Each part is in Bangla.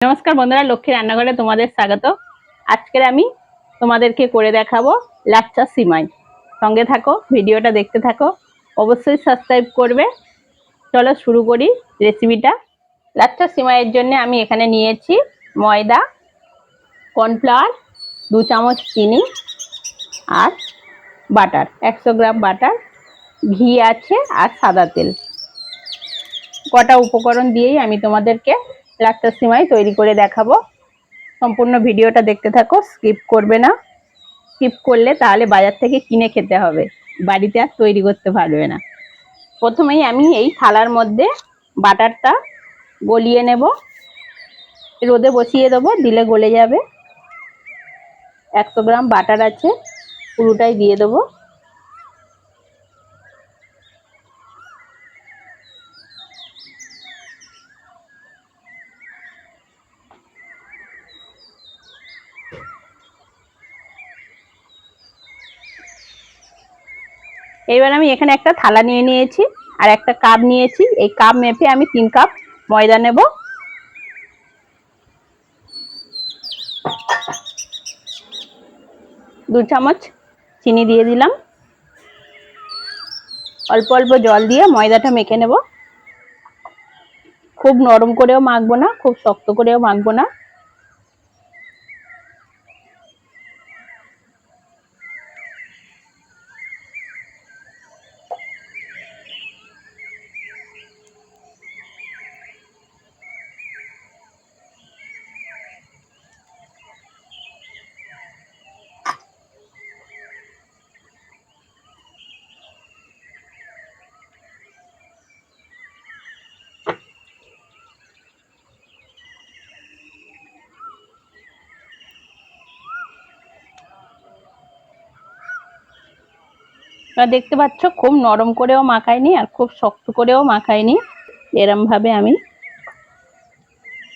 নমস্কার বন্ধুরা লক্ষ্মী রান্নাঘরে তোমাদের স্বাগত। আজকের আমি তোমাদেরকে করে দেখাবো লাচ্চা সিমাই। সঙ্গে থাকো, ভিডিওটা দেখতে থাকো, অবশ্যই সাবস্ক্রাইব করবে। চলো শুরু করি রেসিপিটা লাচ্চা সিমাইয়ের জন্য আমি এখানে নিয়েছি ময়দা কর্নফ্লাওয়ার দু চামচ চিনি আর বাটার একশো গ্রাম বাটার ঘি আছে আর সাদা তেল। কটা উপকরণ দিয়েই আমি তোমাদেরকে লাচ্চা সিমাই তৈরি করে দেখাবো। সম্পূর্ণ ভিডিওটা দেখতে থাকো স্কিপ করবে না। স্কিপ করলে তাহলে বাজার থেকে কিনে খেতে হবে। বাড়িতে আর তৈরি করতে পারবে না। প্রথমেই আমি এই থালার মধ্যে বাটারটা গলিয়ে নেব। রোদে বসিয়ে দেবো, দিলে গলে যাবে। একশো গ্রাম বাটার আছে, পুরোটাই দিয়ে দেবো। এবার আমি এখানে একটা থালা নিয়ে নিয়েছি আর একটা কাপ নিয়েছি। এই কাপ মেপে আমি তিন কাপ ময়দা নেব। দু চামচ চিনি দিয়ে দিলাম। অল্প অল্প জল দিয়ে ময়দাটা মেখে নেব। খুব নরম করেও মাখবো না, খুব শক্ত করেও মাখবো না। দেখতে পাচ্ছ, খুব নরম করেও মাখায়নি আর খুব শক্ত করেও মাখায়নি। এরম ভাবে আমি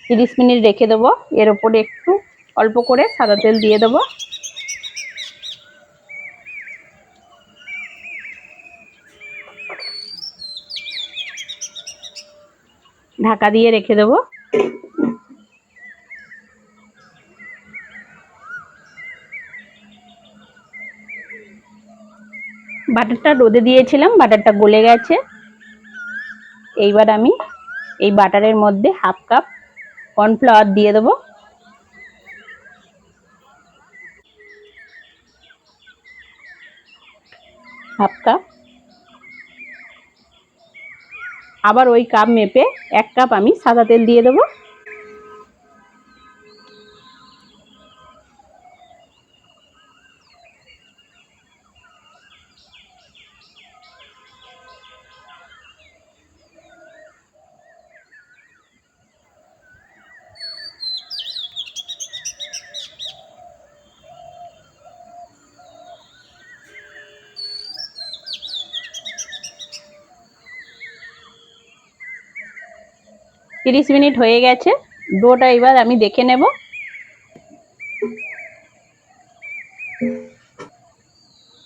তিরিশ মিনিট রেখে দেবো। এর ওপরে একটু অল্প করে সাদা তেল দিয়ে দেবো। ঢাকা দিয়ে রেখে দেবো। বাটারটা রোদে দিয়েছিলাম, বাটারটা গলে গেছে। এইবার আমি এই বাটারের মধ্যে হাফ কাপ কর্নফ্লাওয়ার দিয়ে দেবো। Half cup. আবার ওই কাপ মেপে এক কাপ আমি সাদা তেল দিয়ে দেবো। তিরিশ মিনিট হয়ে গেছে। ডোটা এবার আমি দেখে নেব।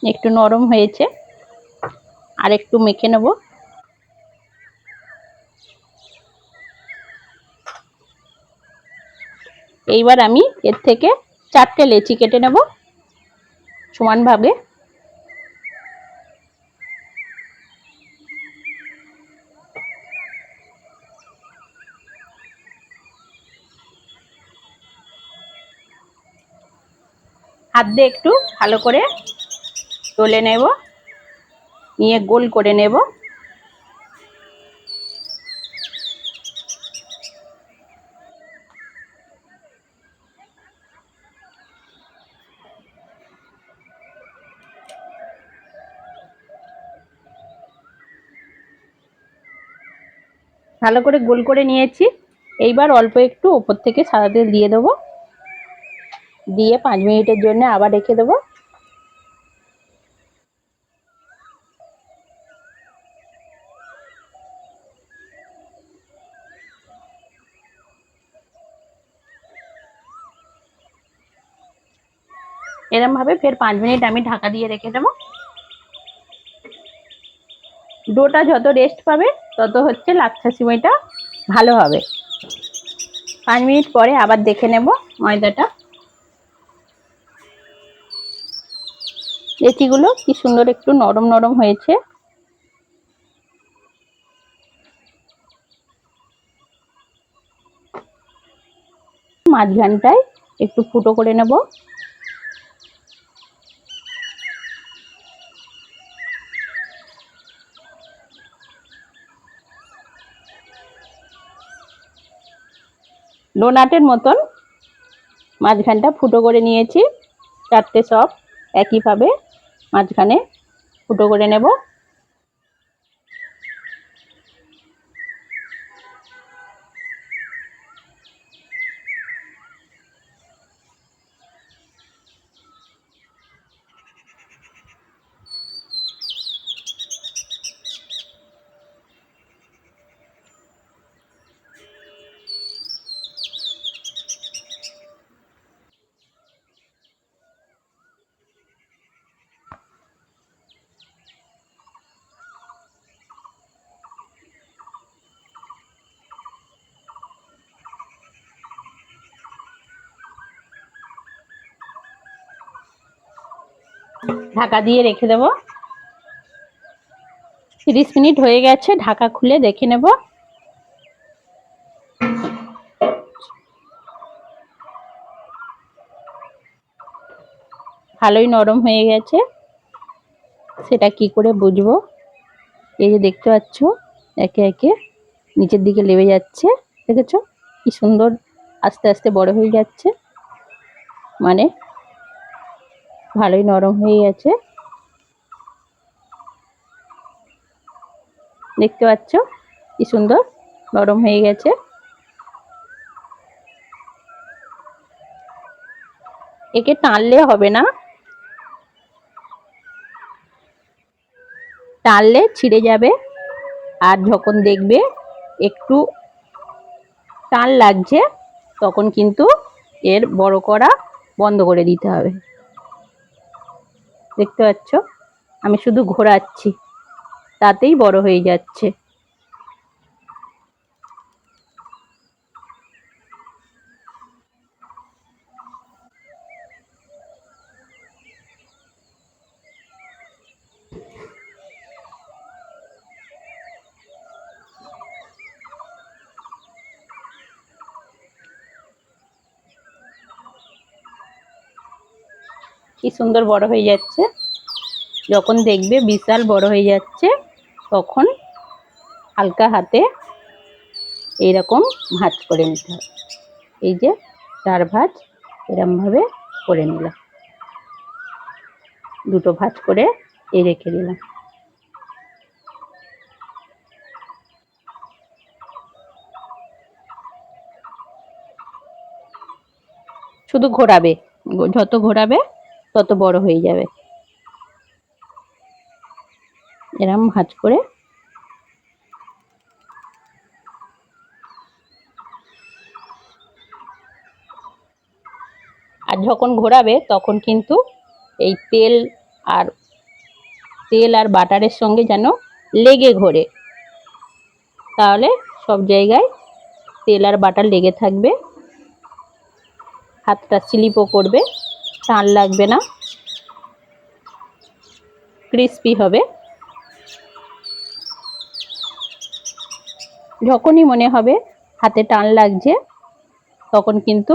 একটু নরম হয়েছে। আর একটু মেখে নেব। এইবার আমি এর থেকে চারটে লেচি কেটে নেব। সমানভাবে। হাত দিয়ে একটু ভালো করে তোলে নেব, নিয়ে গোল করে নেব। ভালো করে গোল করে নিয়েছি। এইবার অল্প একটু ওপর থেকে সাদা তেল দিয়ে দেবো। দিয়ে পাঁচ মিনিটের জন্য আবার রেখে দেবো। এরম ভাবে ফের পাঁচ মিনিট আমি ঢাকা দিয়ে রেখে দেবো। ডোটা যত রেস্ট পাবে, তত হচ্ছে লাচ্ছা সিমাইটা ভালো হবে। পাঁচ মিনিট পরে আবার দেখে নেব ময়দাটা। লেচিগুলো কি সুন্দর একটু নরম নরম হয়েছে। মাঝখানটায় একটু ফুটো করে নেব। ডোনাটের মতন মাঝখানটা ফুটো করে নিয়েছি, চারটে সব একইভাবে। মাঝখানে ফুটো করে নেব। ঢাকা দিয়ে রেখে দেব। তিরিশ মিনিট হয়ে গেছে, ঢাকা খুলে দেখে নেব। ভালোই নরম হয়ে গেছে। সেটা কি করে বুঝব? এই যে দেখতে পাচ্ছ, একে একে নিচের দিকে লেবে যাচ্ছে। দেখেছ? কি সুন্দর আস্তে আস্তে বড় হয়ে যাচ্ছে। মানে ভালোই নরম হয়ে গেছে। দেখতে পাচ্ছ? কি সুন্দর নরম হয়ে গেছে। একে টানলে হবে না। টানলে ছিঁড়ে যাবে। আর যখন দেখবে একটু টান লাগছে, তখন কিন্তু এর বড় করা বন্ধ করে দিতে হবে। দেখতে পাচ্ছ? আমি শুধু ঘোরাচ্ছি। তাতেই বড় হয়ে যাচ্ছে। কি সুন্দর বড় হয়ে যাচ্ছে। যখন দেখবে বিশাল বড় হয়ে যাচ্ছে, তখন হালকা হাতে এইরকম ভাঁজ করে নিতে হবে। এই যে চার ভাঁজ এরমভাবে করে নিলাম। দুটো ভাঁজ করে এই রেখে দিলাম। শুধু ঘোরাবে, যত ঘোরাবে তত বড় হয়ে যাবে। এরম ভাঁজ করে। আর যখন ঘোরাবে, তখন কিন্তু এই তেল আর তেল আর বাটারের সঙ্গে যেন লেগে ঘোরে। তাহলে সব জায়গায় তেল আর বাটার লেগে থাকবে। হাতটা স্লিপও করবে, টান লাগবে না। ক্রিস্পি হবে। যখনই মনে হবে হাতে টান লাগছে, তখন কিন্তু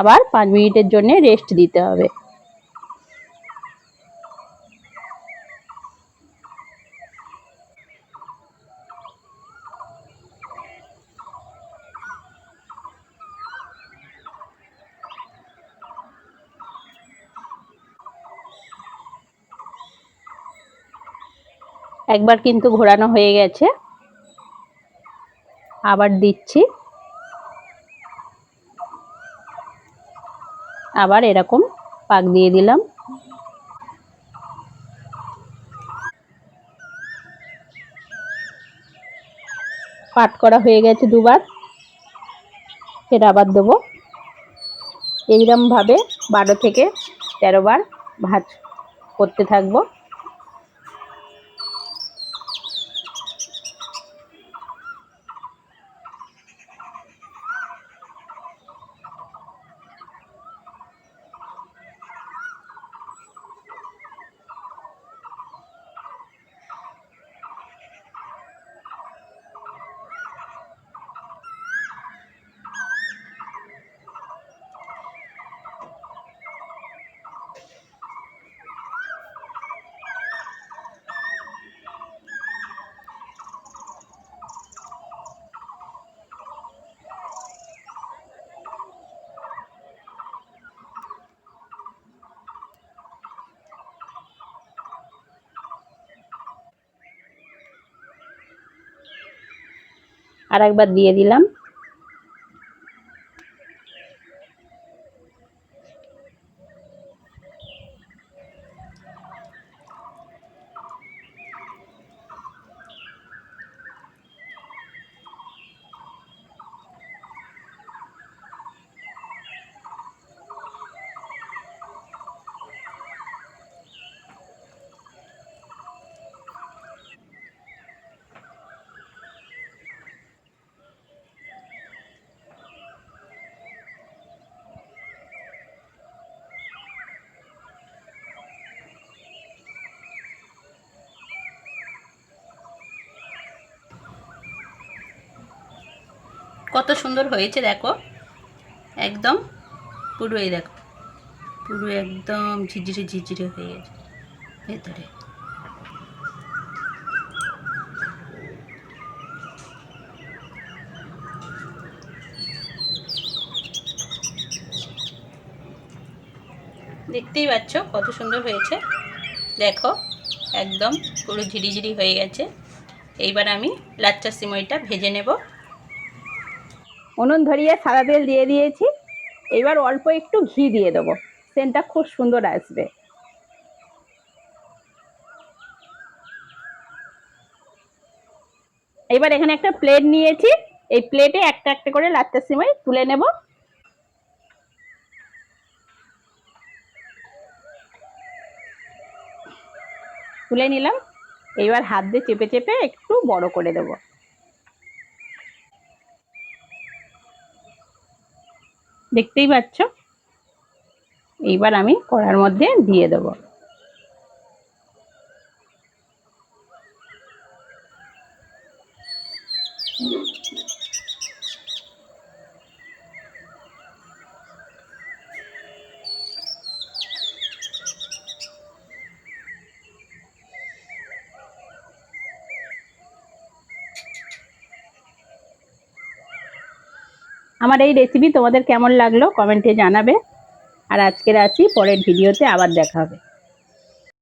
আবার পাঁচ মিনিটের জন্য রেস্ট দিতে হবে। একবার কিন্তু ঘোরানো হয়ে গেছে। আবার দিচ্ছি। আবার এরকম পাক দিয়ে দিলাম। পাট করা হয়ে গেছে দুবার। ফের আবার দেবো। এইরকমভাবে বারো থেকে তেরো বার ভাজ করতে থাকব। আর একবার দিয়ে দিলাম। কত সুন্দর হয়েছে, দেখো। একদম পুরো এই দেখো। পুরো একদম ঝিঝিরে ঝিঝিরে হয়ে গেছে। ভেতরে। দেখতেই পাচ্ছ কত সুন্দর হয়েছে। দেখো, একদম পুরো ঝিরিঝিরি হয়ে গেছে। এইবার আমি লাচ্চা সিমইটা ভেজে নেব। উনুন ধরিয়ে সাদা তেল দিয়ে দিয়েছি। এবার অল্প একটু ঘি দিয়ে দেবো। সেন্টটা খুব সুন্দর আসবে। এবার এখানে একটা প্লেট নিয়েছি। এই প্লেটে একটা একটা করে লাচ্চা সিমাই তুলে নেব। তুলে নিলাম। এবার হাত দিয়ে চেপে চেপে একটু বড় করে দেবো। দেখতেই পাচ্ছ? এইবার আমি কড়ার মধ্যে দিয়ে দেব। আমার এই রেসিপি তোমাদের কেমন লাগল? কমেন্টে জানাবে। আর আজকের আছি পরের ভিডিওতে আবার দেখা হবে।